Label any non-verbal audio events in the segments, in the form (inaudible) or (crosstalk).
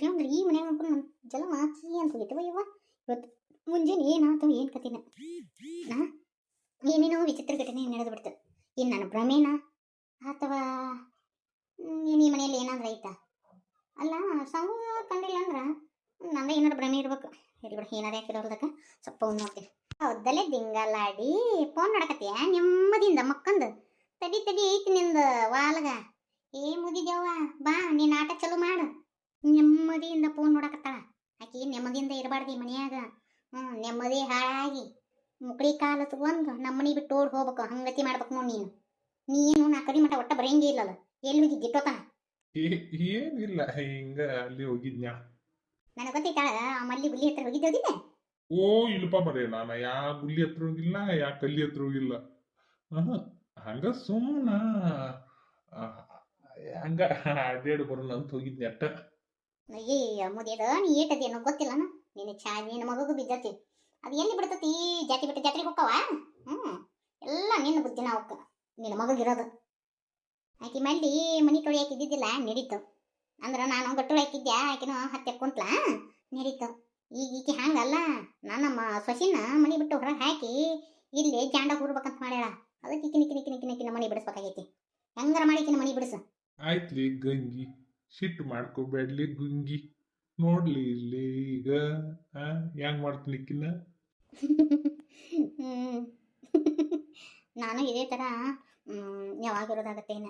ಕರೆ ಅಂದ್ರೆ ಈ ಮನ್ಯಾಗ ನೋಡ್ಕೊಂಡು ನಮ್ಮ ಜಲ ಮಾಚಿ ಅಂತ ಇವ ಇವತ್ತು ಮುಂಜಾನೆ ಏನಾಯ್ತು ಏನು ಕತಿನ ನಾ ಏನೇನೋ ವಿಚಿತ್ರ ಘಟನೆ ನಡೆದು ಬಿಡ್ತು. ಏನು ನನ್ನ ಭ್ರಮೇನ ಅಥವಾ ಏನು ಈ ಮನೆಯಲ್ಲಿ ಏನಾದ್ರೂ ಐತಾ? ಅಲ್ಲ ಸಂಘ ಕಂಡಿಲ್ಲ ಅಂದ್ರೆ ನಂದ ಏನಾರು ಭ್ರಮೆ ಇರ್ಬೇಕು. ಇಲ್ಲಿ ಬಿಡು, ಏನಾರು ಯಾಕಿರೋಲ್ದಕ್ಕ ಸ್ವಲ್ಪ ಒಂದು ನೋಡ್ತೀನಿ. ಹೌದಲ್ಲೇ ದಿಂಗಲಾಡಿ ಫೋನ್ ನೋಡಕತ್ತೀಯ ನೆಮ್ಮದಿಯಿಂದ ಮಕ್ಕಂದು. ತಡಿ ತಡಿ ಐತಿ ನಿಂದು ವಾಲ್ಗ. ಏ ಮುಗಿದ್ಯವ್ವ, ಬಾ ನೀನು ಆಟ ಚಲೋ ಮಾಡು. ನೆಮ್ಮದಿಯಿಂದ ಫೋನ್ ನೋಡಕತ್ತಾಳ. ಆಕಿ ನೆಮ್ಮದಿಯಿಂದ ಇರಬಾರ್ದು ಮನ್ಯಾಗ. ಹ್ಞೂ ನೆಮ್ಮದಿ ಹಾಳಾಗಿ ಮುಕ್ಳಿ ಕಾಲು ತಗೊಂಡು ನಮ್ಮನಿ ಬಿಟ್ಟು ಓಡ್ ಹೋಗ್ಬೇಕು. ಹಂಗತಿ ಮಾಡ್ಬೇಕು ನೋಡಿ ನೀನು. ನೀನು ನಾ ಕರಿ ಮಠ ಒಟ್ಟ ಬರಂಗೇ ಇಲ್ಲಲ್ಲ. ಎಲ್ಲಿ ಹೋಗಿ ಗಿಟ್ಟೋತನ ಏ- ಏನಿಲ್ಲ. ಹಿಂಗ ಅಲ್ಲಿ ಹೋಗಿದ್ನ್ಯಾ ನನಗೆ ಗೊತ್ತಿತ್ತಾಳ ಆ ಮಲ್ಲಿ ಗುಲ್ಲಿ ಹತ್ರ ಹೋಗಿದ್ದೆ ಹೋಗಿದ್ದೆ? ಓ ಇಲ್ಲಪ್ಪ ಮರೇ ನಾನು ಯಾ ಗುಲ್ಲಿ ಹತ್ರ ಹೋಗಿಲ್ಲ ಯಾ ಕಲ್ಲಿ ಹತ್ರ ಹೋಗಿಲ್ಲ. ಹಂಗ ಸುಮ್ಮನ ಹಂಗ ಅಡ್ಡಾಡಿ ಬರೋಣ ಅಂತ ಹೋಗಿದ್ನಿ ಅಟ್ಟ. ಅಯ್ಯ ಮುದಿಯದ ನೀ ಏಟದಿ ಅನ್ನೋ ಗೊತ್ತಿಲ್ಲನ ನಿನ್ನ ಚಾ ನಿನ್ನ ಮಗಗೂ ಬಿದ್ದತಿ. ಅದು ಎಲ್ಲಿ ಬಿಡ್ತತಿ? ಜಾತಿ ಬಿಟ್ಟು ಜಾತ್ರೆಗೆ ಹೋಕ್ಕವ ಹ್ಞೂ ಎಲ್ಲ ನಿನ್ನ ಬುದ್ಧಿನ ಅವಕ್ಕ ನಿನ್ನ ಮಗಗಿರೋದು ಆಕಿ ಮಲ್ಲಿ ಮನಿ ತೊಳಿಯಾಕೆ ಇದ್ದಿದ್ದಿಲ್ಲ, ನಡೀತು. ಅಂದ್ರೆ ನಾನು ಗಟ್ಟುಳು ಹಾಕಿದ್ದೆ ಆಕಿನ ಹತ್ತೆ ಕುಂತ್ಲ? ನಡೀತು. ಈಗ ಈಕೆ ಹಂಗಲ್ಲ. ನನ್ನ ಮ, ಸೊಸಿನ ಮನಿ ಬಿಟ್ಟು ಹೊರಗೆ ಹಾಕಿ ಇಲ್ಲಿ ಜಾಂಡ ಕೂರ್ಬೇಕಂತ ಮಾಡ್ಯಾಳ. ಅದಕ್ಕೆ ಕಿನಿ ಕಿನಿ ಕಿನಿ ಕಿನಿ ಕಿನ ಮನಿ ಬಿಡಿಸ್ಬೇಕಾಗೈತಿ. ಹೆಂಗಾರ ಮಾಡಿ ಕಿನ್ನ ಮನಿ ಬಿಡಿಸು. ಆಯ್ತು ಗಂಗಿ. ಸಿಟ್ಟು ಮಾಡ್ಕೋಬೇಡ್ಲಿ ಗುಂಗಿ ನೋಡ್ಲಿ ಇಲ್ಲಿ ಈಗ ಆ ಹೆಂಗ್ ನಾನು ಇದೇ ಥರ ಮ್, ಯಾವಾಗಿರೋದಾಗತ್ತೇನ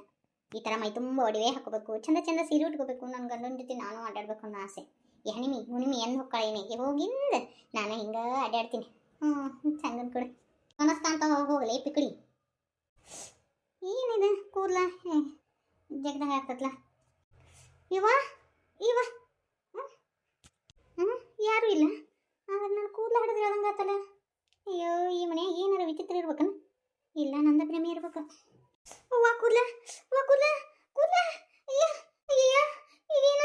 ಈ ಥರ ಮೈ ತುಂಬ ಒಡವೆ ಹಾಕೋಬೇಕು ಚಂದ ಚಂದ ಸೀರೆ ಉಟ್ಕೋಬೇಕು ನನ್ನ ಗಂಡನ ಜೊತೆ ನಾನು ಅಡ್ಡಾಡ್ಬೇಕು ಅನ್ನೋ ಆಸೆ. ಹೆಣಿಮಿ ಹಣಿಮಿ ಎಂದು ಹೊಕ್ಕಳೇನೆ ಹೋಗಿಂದ ನಾನು ಹಿಂಗೆ ಅಡ್ಡಾಡ್ತೀನಿ ಹ್ಞೂ ಚಂದನ್ ಕೊಡು. ಅನಸ್ತಾ ಅಂತ ಹೋಗಲಿ ಪಿಕಡಿ ಏನಿದೆ ಕೂರ್ಲ? ಜಗದಾಗ ಆಗ್ತತ್ಲ? ಇವ ಇವ. ಹ್ಞೂ ಯಾರು ಇಲ್ಲ. ಆದ್ರೆ ನಾನು ಕೂದಲು ಹಿಡಿದ್ರೆ ಹೇಳ್ದಂಗಾತಲ್ಲ ಅಯ್ಯೋ ಈ ಮನ್ಯಾಗ ಏನಾರ ವಿಚಿತ್ರ ಇರ್ಬೇಕನ? ಇಲ್ಲ ನಂದ ಪ್ರೇಮಿ ಇರ್ಬೇಕು. ಅವ್ವ ಕೂದಲ. ಅವ್ವ ಕೂದಲ. ಕೂದಲ. ಅಯ್ಯ ಅಯ್ಯ ಇದೇನ?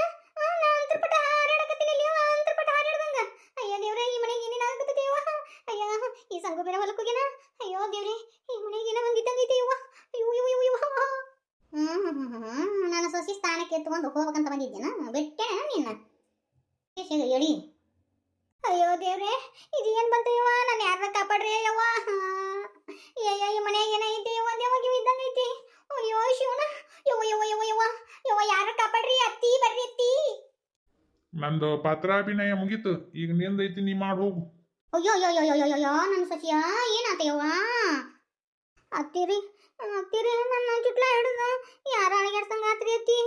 ನಾ ಅಂತರ್ಪಟ ಹಾರಾಡಕತ್ತೀನಿ ಅವ್ವ, ಅಂತರ್ಪಟ ಹಾರಾಡ್ದಂಗ. ಅಯ್ಯ ದೇವ್ರ ಈ ಮನೆಗೆ ಏನೇನು ಈ ಸಂಗು ಬೇರೆ ಹೊಲಕ್ಕೆ ಅಯ್ಯೋ ದೇವ್ರಿ ಈ ಮನೆಗೆ ಏನೋ ಒಂದಿದ್ದಂಗೈತಿ ಅವ್ವ? ಅಯ್ಯೋ ಅಯ್ಯೋ ಅಯ್ಯೋ ಹ್ಮ್ ಹ್ಮ್ ಹ್ಮ್ ಹ್ಮ್ ನಾನು ಸೊಸಿ ಸ್ಥಾನಕ್ಕೆ ಎತ್ಕೊಂಡು ಹೋಗ್ಬೇಕಂತ ಬಂದಿದ್ದೇನ? ಬಿಟ್ಟೇನ ನಿನ್ನ. ಹೇಳಿ ಅಯ್ಯೋ ದೇವ್ರೆ ಇದು ಏನ್ ಬಂತು ಇವ ನಾನು ಯಾರ ಕಾಪಾಡ್ರಿ ಯವ್ವ ಅಯ್ಯೋ ಈ ಮನ್ಯಾಗ ಏನೈತಿ ಯವ್ವ? ದೇವಾಗ ಇದ್ದಂಗೈತಿ ಅಯ್ಯೋ ಶಿವನ ಯವ್ವ ಯವ್ವ ಯವ್ವ ಯವ್ವ. ಯವ್ವ ಯಾರ ಕಾಪಾಡ್ರಿ? ಅತ್ತಿ ಬರ್ರಿ ಅತ್ತಿ. ನಂದು ಪಾತ್ರಾಭಿನಯ ಮುಗೀತು. ಈಗ ನಿಂದೈತಿ ನೀ ಮಾಡಿ ಹೋಗು. ಅಯ್ಯೋ ಅಯ್ಯೋ ಅಯ್ಯೋ ಅಯ್ಯೋ ಅಯ್ಯೋ ನನ್ನ ಸಚಿಯ ಏನಾತ ಯವ್ವ ಅತ್ತಿರಿ ಅತ್ತಿರಿ ನನ್ನ ಚುಟ್ಲ ಹಿಡ್ದ ಯಾರ ಅಳಿಗಾಡ್ಸಂಗ ಆತ್ರಿ ಅತ್ತಿ?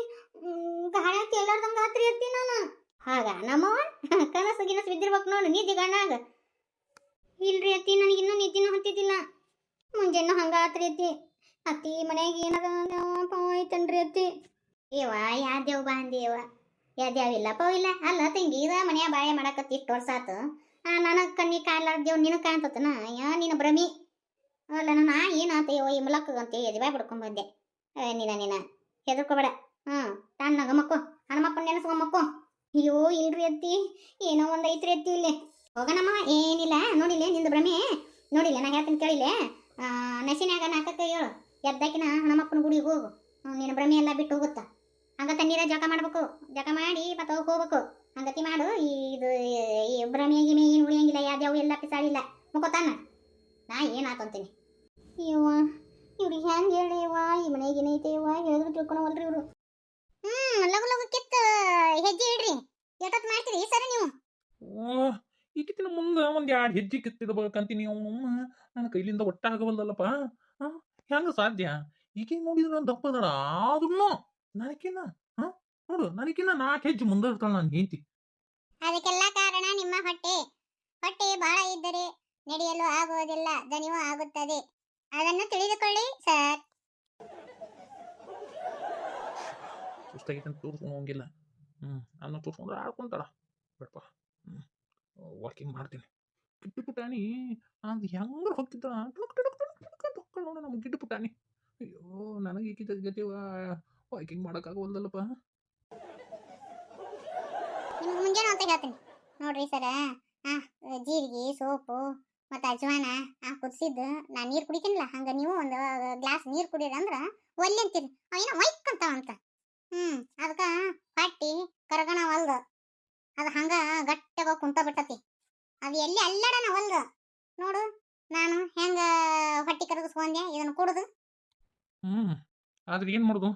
ಗಾಳಿ ಎಲ್ಲಾರ್ದಂಗ ಆತ್ರಿ ಅತ್ತಿ ನಾನು? ಹಾಗ ನಮ್ಮವ್ವ (laughs) ಕನಸು ಗಿನಸು ಬಿದ್ದಿರ್ಬೇಕು ನೋಡು ನಿದ್ದೆ ಗಣ್ಣಾಗ ಇಲ್ರಿ ಅತ್ತಿ, ನನಗೆ ಇನ್ನೂ ನಿದ್ದಿನೂ ಹತ್ತಿದ್ದಿಲ್ಲ. ಮುಂಜಾನೆ ಹಂಗ ಆತ್ರಿ ಅತ್ತಿ. ಅತ್ತಿ ಮನ್ಯಾಗ ಏನದ ಐತನ್ರಿ ಅತ್ತಿ? ಏವ ಯಾದ್ಯಾವ ಬಾಂದೇವ ಯಾದ್ಯಾವ ಇಲ್ಲ ಪವ ಇಲ್ಲ? ಅಲ್ಲ ತಂಗಿ, ಇದ ಮನ್ಯಾಗ ಬಾಳೆ ಮಾಡಕತ್ತಿ ಇಷ್ಟು ವರ್ಷ ಆತು. ನನಗೆ ಕಣ್ಣಿ ಕಾಯ್ಲಾರ್ದೇವ್ ನಿನಗೆ ಕಾಣ್ತತನ? ಯಾ ನಿನ್ನ ಭ್ರಮಿ? ಅಲ್ಲ ನಾನು ಯೋ ಈ ಮುಲಕ್ಕಂತ ಎದೆ ಬಿಡ್ಕೊಂಡ್ ಬಂದೆ. ನೀನ ನೀನ, ಹೆದರ್ಕೋಬೇಡ. ಹ್ಞೂ ತಣ್ಣಗ ಮಕ್ಕೋ, ಹನುಮಪ್ಪನ ನೆನೆಸ್ಕೊಂಬಕ್ಕೋ ಅಯ್ಯೋ, ಇಲ್ರಿ ಅತ್ತಿ, ಏನೋ ಒಂದು ಐತ್ರಿ ಅತ್ತಿ ಇಲ್ಲಿ. ಹೋಗೋಣಮ್ಮ ಏನಿಲ್ಲ, ನೋಡಿಲ್ಲ ನಿಂದು ಭ್ರಮೆ? ನೋಡಿಲ್ಲ, ನಾ ಹೇಳ್ತೀನಿ ಕೇಳಿಲ್ಲ? ನಸಿನ್ಯಾಗ ನಾಲ್ಕಕ್ಕೆ ಹೇಳು ಎದ್ದಾಕಿನ ಹನುಮಪ್ಪನ ಗುಡಿಗೆ ಹೋಗು. ನಿನ್ನ ಭ್ರಮೆ ಎಲ್ಲ ಬಿಟ್ಟು ಹೋಗುತ್ತಾ? ಹಂಗ ತಣ್ಣೀರ ಜಳಕ ಮಾಡ್ಬೇಕು, ಜಳಕ ಮಾಡಿ ಮತ್ತೆ ಹೋಗಿ ಹೋಗ್ಬೇಕು. ಹಂಗತಿ ಮಾಡು, ಇದು, ಈ ಭ್ರಮೆ, ಗಿಮೆ, ಏನು ಉಳಿಯಂಗಿಲ್ಲ ಯಾವ್ಯಾವ ಎಲ್ಲ ಪಿಸಾಡಿಲ್ಲ. ಮುಕೋತಾನ ನಾ ಏನಾತು ಅಂತೀನಿ ಅಯ್ಯವ್ವ ಇವ್ರಿಗೆ ಹೆಂಗೆ ಹೇಳಿವ ಈ ಮನೆಗೆ ಏನೈತೆ ಇವ ಹೇಳಿದ್ರು ತಿಳ್ಕೊಳವಲ್ರಿ ಇವರು. ಹ್ಮ್ ಲಗು ಲಗು ಕಿತ್ತ ಹೆಜ್ಜೆ ಇಡ್ರಿ. ಎಷ್ಟೊತ್ತು ಮಾಡ್ತೀರಿ ಸರಿ ನೀವು? ಈಗಿನ ಮುಂದೆ ಒಂದು ಎರಡು ಹೆಜ್ಜೆ ಕಿತ್ತಿಡ್ಬೇಕಂತೀನಿ ಅವನು ನನ್ನ ಕೈಲಿಂದ ಒಟ್ಟಾಗವಲ್ಲಲ್ಲಪ್ಪ ಹಾಂ ಹೆಂಗೆ ಸಾಧ್ಯ? ಈಕೆ ನೋಡಿದ್ರೆ ದಪ್ಪದಳ ಆದ್ರೂ ನನಕಿನ್ನ ಹಾಂ ನೋಡು ನನಕಿನ್ನ ನಾಲ್ಕು ಹೆಜ್ಜೆ ಮುಂದೆ ಇರ್ತಾಳೆ ನಾನು ಹೆಂಡತಿ. ಅದಕ್ಕೆಲ್ಲ ಕಾರಣ ನಿಮ್ಮ ಹೊಟ್ಟೆ. ಹೊಟ್ಟೆ ಬಹಳ ಇದ್ದರೆ ನಡೆಯಲು ಆಗುವುದಿಲ್ಲ ದಣಿವು ಆಗುತ್ತದೆ ಅದನ್ನು ತಿಳಿದುಕೊಳ್ಳಿ ಸರ್ ಅಂತ ತೋರಿಸ್ಕೊಂಡು ಹ್ಞೂ ನಾನು ತೋರಿಸ್ಕೊಂಡು ಆಡ್ಕೊಂತಾಳ ಬೇಡಪ್ಪ ಹ್ಞೂ ವಾಕಿಂಗ್ ಮಾಡ್ತೀನಿ ಗಿಡ್ಡು ಪುಟಾಣಿ ಅದು ಹೆಂಗೆ ಹೋಗ್ತಿದ್ದ ನೋಡ ನಮ್ಮ ಗಿಡ್ಡು ಪುಟಾಣಿ ಅಯ್ಯೋ ನನಗೆ ಈಕಿದ ಗತಿ ವಾಕಿಂಗ್ ಮಾಡೋಕ್ಕಾಗವಲ್ದಲ್ಲಪ್ಪ ಮುಂಜಾನೆ ಅಂತ ಹೇಳ್ತೀನಿ ನೋಡ್ರಿ ಸರ ಜೀರಿಗೆ ಸೋಪು ಮತ್ತು ಅಜ್ವಾನ ಆ ಕುದಿಸಿದ್ದು ನಾ ನೀರು ಕುಡಿತೀನಿಲ್ಲ ಹಂಗೆ ನೀವು ಒಂದು ಗ್ಲಾಸ್ ನೀರು ಕುಡಿಯೋದಂದ್ರೆ ಒಲ್ಲೆ ಅಂತೀರಿ ಅವ ಅಂತ ವೈಕ್ ಅಂತಾವಂತ ಅದಕ್ಕ ಪಟ್ಟಿ ಕರಗಣ ಕರಗಣವಲ್ದು ಅದು ಹಂಗ ಗಟ್ಟಿಯಾಗ ಕುಂತ ಬಿಟ್ಟತಿ ಅದು ಎಲ್ಲಿ ಅಲ್ಲಡನ ಹೊಲ್ದು? ನೋಡು ನಾನು ಹೆಂಗ ಹೊಟ್ಟಿ ಕರಗಿಸ್ಕೊಂಡೆ ಇದನ್ನ ಕುಡ್ದು. ಹ್ಮ್ ಆದ್ರೆ ಏನ್ ಮಾಡುದು?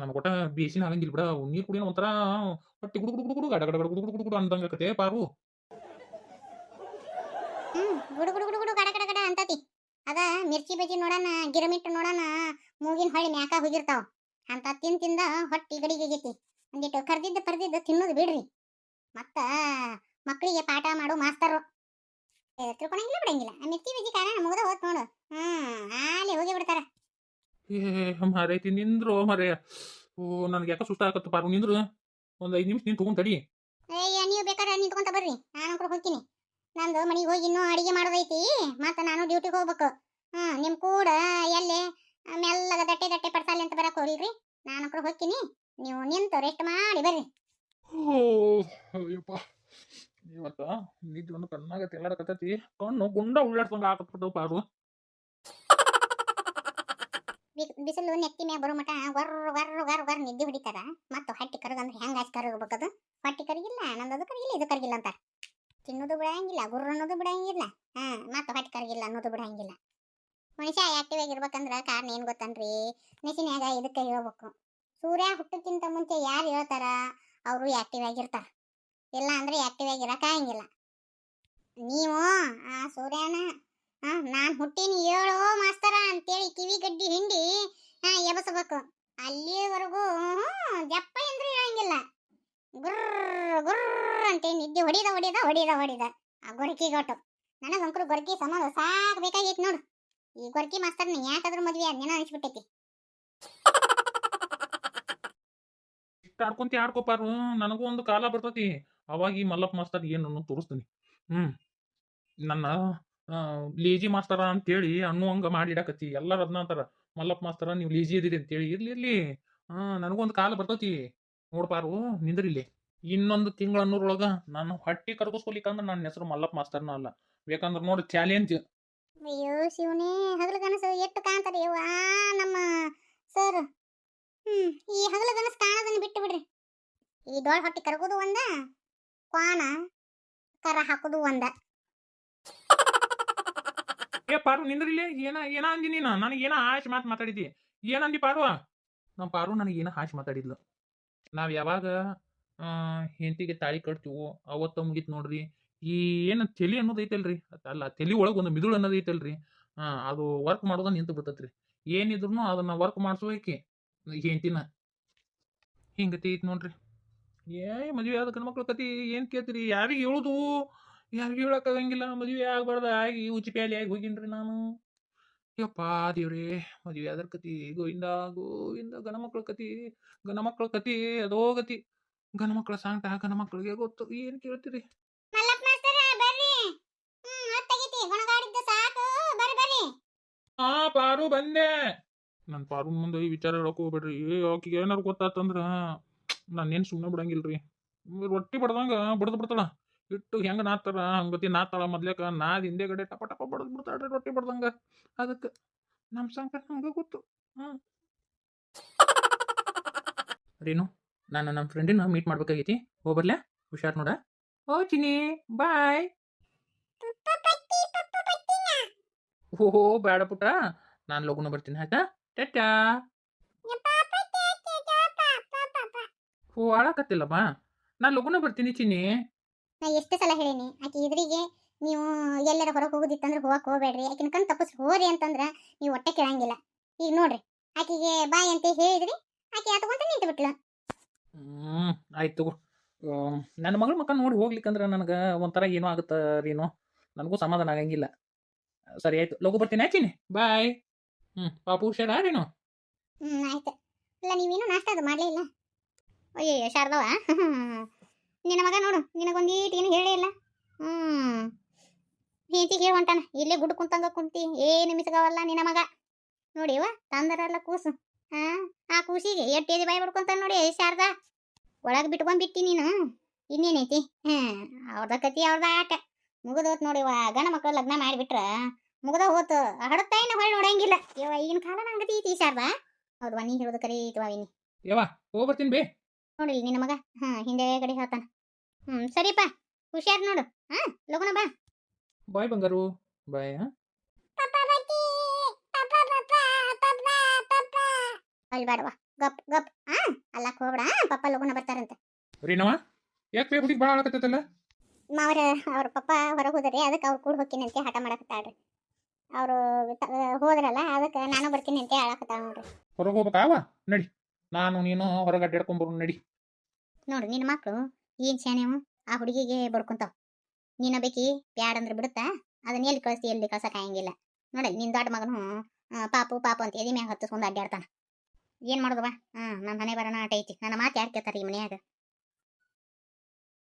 ನನಗೆ ಒಟ್ಟ ಬೇಸಿನ ಆಗಂಗಿಲ್ಲ ಬಿಡ ನೀರು ಕುಡಿಯೋ ಒಂಥರ ಹೊಟ್ಟಿ ಗುಡು ಗುಡು ಗುಡು ಗುಡು ಗಡ ಗಡ ಗಡ ಗುಡು ಗುಡು ಗುಡು ಅಂದಂಗೆ ಆಕತೆ ಪಾರು ಹ್ಮ್ ಗುಡು ಗುಡು ಗುಡು ಗುಡು ಗಡ ಗಡ ಗಡ ಅಂತತಿ. ಅದ ಮಿರ್ಚಿ ಬಜ್ಜಿ ನೋಡಣ ಗಿರಮಿಟ್ಟು ನೋಡಣ ಮೂಗಿನ ಹೊಳ್ಳಿ ಮ್ಯಾಕ ಹೋಗಿರ್ತಾವ. ಅಂತ ತಿನ್ ತಿಂದ ಹೊಟ್ಟಿ ಗಡಿಗೆ ಅಂದಿಟ್ಟು ಒಂದಿಟ್ಟು ಕರ್ದಿದ್ದ ಪರ್ದಿದ್ದ ತಿನ್ನೋದು ಬಿಡ್ರಿ. ಮತ್ತ ಮಕ್ಕಳಿಗೆ ಪಾಠ ಮಾಡು ಮಾಸ್ತರು. ತಿಳ್ಕೊಳಂಗಿಲ್ಲ ಬಿಡಂಗಿಲ್ಲ. ಮಿರ್ಚಿ ಬಜ್ಜಿ ಕಾರಣ ಮುಗ್ದ ಹೋತ್ ನೋಡು. ಹ್ಮ್ ಅಲ್ಲಿ ಹೋಗಿ ಬಿಡ್ತಾರ. ಮಾರೈತಿ ನಿಂದ್ರು ಮರೆ ಓ ನನಗೆ ಯಾಕೆ ಸುಸ್ತ ಆಗತ್ತೆ ಪಾರು ನಿಂದ್ರು. ಒಂದು ಐದು ನಿಮಿಷ ನೀನು ತಗೊಂಡ್ ತಡಿ. ಅಯ್ಯ ನೀವು ಬೇಕಾದ್ರೆ ನಿಂತ್ಕೊಂತ ಬರ್ರಿ. ನಾನು ಕೂಡ ಹೋಗ್ತೀನಿ ನಂದು ಮನೆಗೆ ಹೋಗಿ ಇನ್ನೂ ಅಡಿಗೆ ಮಾಡೋದೈತಿ. ಮತ್ತೆ ನಾನು ಡ್ಯೂಟಿಗೆ ಹೋಗ್ಬೇಕು. ಹ್ಮ್ ನಿಮ್ ಕೂಡ ಎಲ್ಲಿ ಮೆಲ್ಲಗ ದಟ್ಟೆ ದಟ್ಟೆ ಪಡ್ಸಾಲಿ ಅಂತ ಬರಕ್ ಹೋಗಿಲ್ರಿ ನಾನು ಕೂಡ ಹೋಗ್ತೀನಿ. ನೀವು ನಿಂತು ರೆಸ್ಟ್ ಮಾಡಿ ಬರ್ರಿ. ಅಯ್ಯಪ್ಪ. ಇವತ್ತ ನಿಜ ಒಂದು ಕಣ್ಣಾಗ ತೆಳ್ಳಾಡಕತ್ತೈತಿ. ಕಣ್ಣು ಗುಂಡ ಉಳ್ಳಾಡ್ಸಂಗ ಆಗತ್ಬಿಟ್ಟವು ಪಾರು ಬಿಸಿಲು ನೆತ್ತಿ ಮ್ಯಾಗ ಬರೋ ಮಟ ಗೊರ್ರ ಗೊರ್ರ ಗೊರ್ರ ಗೊರ್ರ ನಿದ್ದೆ ಹೊಡಿತಾರ. ಮತ್ತು ಹಟ್ಟಿ ಕರಗಂದ್ರೆ ಹೆಂಗ ಹಚ್ಚಿ ಕರಗಬೇಕದು ಹೊಟ್ಟಿ ಕರಗಿಲ್ಲ ನಂದದು ಕರಗಿಲ್ಲ ಇದು ಕರಗಿಲ್ಲ ಅಂತ ತಿನ್ನೋದು ಬಿಡಂಗಿಲ್ಲ ಗುರ್ರ ಅನ್ನೋದು ಬಿಡಂಗಿಲ್ಲ. ಹಾ ಮತ್ತು ಹಟ್ಟಿ ಕರಗಿಲ್ಲ ಅನ್ನೋದು ಬಿಡಂಗಿಲ್ಲ. ಮನುಷ್ಯ ಆಕ್ಟಿವ್ ಆಗಿರ್ಬೇಕಂದ್ರ ಕಾರಣ ಏನು ಗೊತ್ತನ್ರಿ? ಮಿಷಿನ್ಯಾಗ ಇದಕ್ಕೆ ಹೇಳ್ಬೇಕು. ಸೂರ್ಯ ಹುಟ್ಟಕ್ಕಿಂತ ಮುಂಚೆ ಯಾರು ಹೇಳ್ತಾರ? ಅವರು ಆಕ್ಟಿವ್ ಆಗಿರ್ತಾರ ಇಲ್ಲ ಅಂದ್ರೆ ಆಕ್ಟಿವ್ ಆಗಿರಕ್ ಆಗಂಗಿಲ್ಲ. ನೀವು, ಆ ಸೂರ್ಯನ ನಾನು ಹುಟ್ಟಿನಿ ಹೇಳೋ ಮಾಸ್ತರ ಅಂತೇಳಿ ಕಿವಿ ಗಡ್ಡಿ ಹಿಂಡಿ ಎಬಸಬೇಕು. ಅಲ್ಲಿವರೆಗೂ ಜಪ್ಪ ಅಂದ್ರೆ ಹೇಳಂಗಿಲ್ಲ. ಗುರ್ರ ಗುರ್ರ ಅಂತ ನಿದ್ದೆ ಹೊಡಿದ ಹೊಡಿದ ಹೊಡಿದ ಹೊಡಿದ. ಆ ಗೊರಕಿ ಗೊಟ್ಟು ನನಗಂಕರು ಗೊರಕಿ ಸಮಾನ ಸಾಕ್ ಬೇಕಾಗೈತಿ ನೋಡು. ಈ ಗೊರ್ಕಿ ಮಾಸ್ತರ್ನ ಯಾಕಾದ್ರೂ ಮದ್ವೆ ಆದ್ನೇನೋ ಅನಿಸ್ಬಿಟ್ಟೈತಿ. ಇಷ್ಟ ಆಡ್ಕೊಂತಿ ಆಡ್ಕೋ ಪಾರು, ನನಗೂ ಒಂದು ಕಾಲ ಬರ್ತತಿ. ಅವಾಗ ಈ ಮಲ್ಲಪ್ಪ ಮಾಸ್ತರ್ ಏನು ಅನ್ನೋ ತೋರಿಸ್ತೀನಿ. ಹ್ಮ್. ನನ್ನ ಲೀಜಿ ಮಾಸ್ತರ ಅಂತೇಳಿ ಅನ್ನುವಂಗ ಮಾಡಿಡಕತ್ತಿ. ಎಲ್ಲರೂ ಅದನ್ನ ಅಂತಾರ, ಮಲ್ಲಪ್ಪ ಮಾಸ್ತರ ನೀವು ಲೇಜಿ ಇದೀರಿ ಅಂತೇಳಿ. ಇರ್ಲಿ ಇರ್ಲಿ. ಹಾ ನನಗೊಂದು ಕಾಲ ಬರ್ತತಿ. ನೋಡ್ಪಾರು ನಿಂದ್ರಿಲ್ಲಿ ಇನ್ನೊಂದು ತಿಂಗಳ ಅನ್ನೋರೊಳಗ ನಾನು ಹೊಟ್ಟಿ ಕರ್ಗಿಸ್ಕೊಲಿಕ್ಕಂದ್ರೆ ನನ್ನ ಹೆಸರು ಮಲ್ಲಪ್ಪ ಮಾಸ್ತರ್ನ ಅಲ್ಲ. ಬೇಕಂದ್ರೆ ನೋಡಿ ಚಾಲೆಂಜ್ ಅಯ್ಯೋ, ಶಿವನೇ, ಹಗಲು ಕನಸು ಎಷ್ಟು ಕಾಣ್ತಾರೆ ಯವ್ವ. ನಮ್ಮ ಸರ್. ಹ್ಮ್, ಈ ಹಗಲು ಕನಸು ಕಾಣೋದನ್ನ ಬಿಟ್ಟು ಬಿಡ್ರಿ. ಈ ದೊಡ್ಡ ಹೊಟ್ಟಿ ಕರಗೋದು ಒಂದ, ಕ್ವಾನ ಕರ ಹಾಕೋದು ಒಂದ. ಏ ಪಾರು ನಿಂದ್ರಿಲ್ಲಿ ಏನ ಏನ ಅಂದಿ ನೀನು? ನನಗೆ ಏನ ಆಶ್ ಮಾತು ಮಾತಾಡಿದ್ದಿ ಏನಂದಿ ಪಾರು ನಮ್ಮ ಪಾರು ನನಗೆ ಏನ ಆಶ್ ಮಾತಾಡಿದ್ಲು. ನಾವ್ ಯಾವಾಗ ಹೆಂಡತಿಗೆ ತಾಳಿ ಕಟ್ತೀವೋ ಅವತ್ತ ಮುಗಿತ್ ನೋಡ್ರಿ. ಈ ಏನು ತಲೆ ಅನ್ನೋದು ಐತಲ್ರಿ. ಅಲ್ಲ, ತೆಲಿ ಒಳಗೆ ಒಂದು ಮಿದುಳು ಅನ್ನೋದು ಐತಲ್ರಿ. ಹಾ, ಅದು ವರ್ಕ್ ಮಾಡೋದ ನಿಂತು ಬಿಡ್ತೈತ್ರಿ. ಏನಿದ್ರು ಅದನ್ನ ವರ್ಕ್ ಮಾಡಿಸ್ಬೇಕಿ, ಹೆಂಡತಿನ. ಹಿಂಗತಿ ಐತಿ ನೋಡ್ರಿ. ಏ, ಮದುವೆ ಆದ ಗಂಡ್ಮಕ್ಳ ಕತಿ ಏನು ಕೇಳ್ತೀರಿ? ಯಾರಿಗೆ ಹೇಳುದು? ಯಾರಿಗೆ ಹೇಳಕ್ಕಾಗಂಗಿಲ್ಲ. ಮದುವೆ ಆಗ್ಬಾರ್ದ, ಆಗಿ ಉಚ್ಚಿ ಪ್ಯಾಲಿ ಆಗಿ ಹೋಗಿನ್ರಿ ನಾನು. ಯಪ್ಪ ದೇವ್ರಿ, ಮದುವೆ ಆದ್ರ ಕತಿ ಗೋವಿಂದ ಗೋವಿಂದ ಗಣಮಕ್ಳ ಕತಿ ಗಣಮಕ್ಳ ಕತಿ ಅದೋ ಗತಿ. ಗಣಮಕ್ಳ ಸಾಂಗ್ಟ ಗಣಮಕ್ಳಿಗೆ ಗೊತ್ತು. ಏನು ಕೇಳ್ತೀರಿ ಮಲ್ಲಪ್ಪ ಮಾಸ್ತರ ಬರ್ರಿ ಹ್ಮ್ ಹೊತ್ತಾಗೈತಿ ಗೊಣಗಾಡಿದ್ದ ಸಾಕು ಬರ್ರಿ ಬರ್ರಿ ಹಾ ಪಾರು ಬಂದೆ. ನನ್ ಪಾರು ಮುಂದೆ ಈ ವಿಚಾರ ಹೇಳಕ್ ಹೋಗ್ಬೇಡ್ರಿ. ಆಕಿಗೆ ಏನಾರು ಗೊತ್ತಾತಂದ್ರ ನಾನೇನ್ ಸುಮ್ಮನೆ ಬಿಡಂಗಿಲ್ರಿ. ರೊಟ್ಟಿ ಬಡ್ದಂಗ ಬಡ್ದು ಬಿಡ್ತಾಳ. ಇಟ್ಟು ಹೆಂಗ ನಾತಾರ, ಹಂಗತಿ ನಾತಾಳ ಮೊದ್ಲೇಕ ನಾದ್ ಹಿಂದೆಗಡೆ ಟಪ ಟಪ ಬಡದ್ ಬಿಡ್ತಾಳ್ರಿ ರೊಟ್ಟಿ ಬಡ್ದಂಗ. ಅದಕ್ಕೆ ನಮ್ ಸಂಕ ನಮ್ಗೆ ಗೊತ್ತು. ಹ್ಮ್. ರೀನು ನಾನು ನಮ್ಮ ಫ್ರೆಂಡಿನ ಮೀಟ್ ಮಾಡ್ಬೇಕಾಗೈತಿ. ಹೋಗ್ಬರ್ಲೆ ಹುಷಾರ್ ನೋಡ. ಓ ಚಿನಿ ಬಾಯ್ ಓಹೋ ಬೇಡ ಪುಟ್ಟ ನಾನು ಲಗುನ ಬರ್ತೀನಿ ಆಯ್ತಾ? ಟಾಟಾ. ಓ ಆಳಕತ್ತಿಲ್ಲಮ್ಮ ನಾನು ಲಗುನ ಬರ್ತೀನಿ ಚಿನ್ನಿ. ನಾ ಎಷ್ಟು ಸಲ ಹೇಳೀನಿ ಆಕೆ ಇದ್ರಿಗೆ ನೀವು ಎಲ್ಲರ ಹೊರಗೆ ಹೋಗೋದಿತ್ತಂದ್ರೆ ಹೋಗಕ್ಕೆ ಹೋಗ್ಬೇಡ್ರಿ. ಆಕಿನ ಕಣ್ ತಪ್ಪಿಸ್ ಹೋರಿ ಅಂತಂದ್ರೆ ನೀವು ಹೊಟ್ಟೆ ಕೇಳಂಗಿಲ್ಲ. ಈಗ ನೋಡ್ರಿ ಆಕಿಗೆ ಬಾಯ್ ಅಂತ ಹೇಳಿದ್ರಿ ಆಕೆ ಆತಕೊಂತ ನಿಂತು ಬಿಟ್ಲ. ಹ್ಞೂ ಆಯ್ತು ನನ್ನ ಮಗಳ ಮಕ್ಕ ನೋಡಿ ಹೋಗ್ಲಿಕ್ಕಂದ್ರೆ ನನಗೆ ಒಂಥರ ಏನೋ ಆಗುತ್ತೆ ರೀನೋ. ನನಗೂ ಸಮಾಧಾನ ಆಗಂಗಿಲ್ಲ. ಸರಿ, ಆಯ್ತು. ಲಗು ಬರ್ತೀನಿ ಆಯ್ತೀನಿ ಬಾಯ್ ಹ್ಞೂ ಪಾಪು ಹುಷಾರೇನು ಹ್ಮ್ ನೀವೇನು ನಾಷ್ಟ ಮಾಡ್ಲೇ ಇಲ್ಲ. ಅಯ್ಯಯ್ಯ ಶಾರದವ? (laughs) ನಿನ್ನ ಮಗ ನೋಡು, ನಿನಗೊಂದೀಟ್ ಏನು ಹೇಳೇ ಇಲ್ಲ. ಹ್ಮ್. ಹೆಂಡತಿ ಹೇಳಿ ಹೊಂಟಾನ. ಇಲ್ಲೇ ಗುಡ್ ಕುಂತಂಗ ಕುಂತಿ. ಏನು ಮಿಸ್ಗವಲ್ಲ ನಿನ್ನ ಮಗ. ನೋಡಿವ ತಂದರಲ್ಲ ಕೂಸು. ಆ ಕೂಸಿಗೆ ಎಟ್ಟೇದಿ ಬಾಯಿ ಬಿಡ್ಕೊಂತ ನೋಡಿ ಶಾರದಾ? ಒಳಗೆ ಬಿಟ್ಕೊಂಡ್ಬಿಟ್ಟಿ ನೀನು. ಇನ್ನೇನೈತಿ? ಹ್ಮ್, ಅವ್ರದ ಕತಿ, ಅವ್ರದ ಆಟ. ಮುಗಿದೋತ್ ನೋಡಿವ ಗಣ ಮಕ್ಕಳು ಲಗ್ನ ಮಾಡಿಬಿಟ್ರ. ಮುಗ್ದ ಹೋತು. ಹಡತಾಯಿನ ಹೊಳ್ ನೋಡಂಗಿಲ್ಲ. ಯವ್ವ ಈಗಿನ ಕಾಲ ನಂಗತಿ ಐತಿ ಶಾರದಾ ಹೌದವಾ ನೀ ಹೇಳೋದು ಕರಿ ಐತವಾ ವಿನಿ ಯವ್ವ ಹೋಗಿ ಬರ್ತೀನಿ ಬೇ. ನೋಡಿ ನಿನ್ನ ಮಗ. ಹಾ ಹಿಂದೆ ಕಡೆ ಹೇಳ್ತಾನ. ಹ್ಮ್ ಸರಿಪ್ಪ ಹುಷಾರ್ ನೋಡು. ಹಾ ಲಗುನ ಬಾ. ಬಾಯ್ ಬಂಗಾರು. ಬಾಯ್ ಹಾಂ. ಅಲ್ಲಿ ಬೇಡವಾ ಗಪ್ ಗಪ್. ಹಾ ಅಲ್ಲಕ್ ಹೋಗ್ಬೇಡ. ಪಪ್ಪ ಲಗುನ ಬರ್ತಾರಂತೆ. ರೀನವ ಯಾಕೆ ಹುಡುಗಿ ಭಾಳ ಆಳಕತ್ತೈತಲ್ಲ ಮಾವರ ಅವ್ರ ಪಪ್ಪ ಹೊರಗೆ ಹೋದ್ರಿ ಅದಕ್ಕೆ ಅವ್ರು ಕೂಡ ಹೋಗ್ತೀನಿ ಅಂತ ಹಠ ಮಾಡಕತ್ತಾಳ್ರಿ ಅವರು ಹೋದ್ರಲ್ಲ ಅದಕ್ಕೆ ನಾನು ಬರ್ತೀನಿ ಅಂತ ಹೇಳಕತ್ತಾಳ ನೋಡ್ರಿ. ಹೊರಗೆ ಹೋಗ್ಬೇಕಾವ ನಡಿ. ನಾನು ನೀನು ಹೊರಗೆ ಅಡ್ಡಾಡ್ಕೊಂಬರು ನಡಿ. ನೋಡ್ರಿ ನಿನ್ನ ಮಕ್ಕಳು ಏನು ಶಾನ್ಯವು ಆ ಹುಡುಗಿಗೆ ಬಡ್ಕೊಂತಾವ. ನೀನ ಬೇಕಿ ಬ್ಯಾಡ ಅಂದ್ರೆ ಬಿಡುತ್ತಾ ಅದನ್ನ ಎಲ್ಲಿ ಕಳಿಸ್ತಿ ಎಲ್ಲಿ ಕಳ್ಸಕ್ ಆಗಂಗಿಲ್ಲ. ನೋಡಿ ನಿನ್ ದೊಡ್ಡ ಮಗನು ಪಾಪು ಪಾಪು ಅಂತ ಎದಿ ಮ್ಯಾಗ ಹತ್ತಿಸ್ಕೊಂಡು ಅಡ್ಡಾಡ್ತಾನ ಏನ್ ಮಾಡೋದವ ಹಾ ನನ್ನ ಮನೆ ಬರೋಣ ಆಟ ಐತಿ ನನ್ನ ಮಾತು ಯಾರು ಕೇಳ್ತಾರೆ ಈ ಮನ್ಯಾಗ?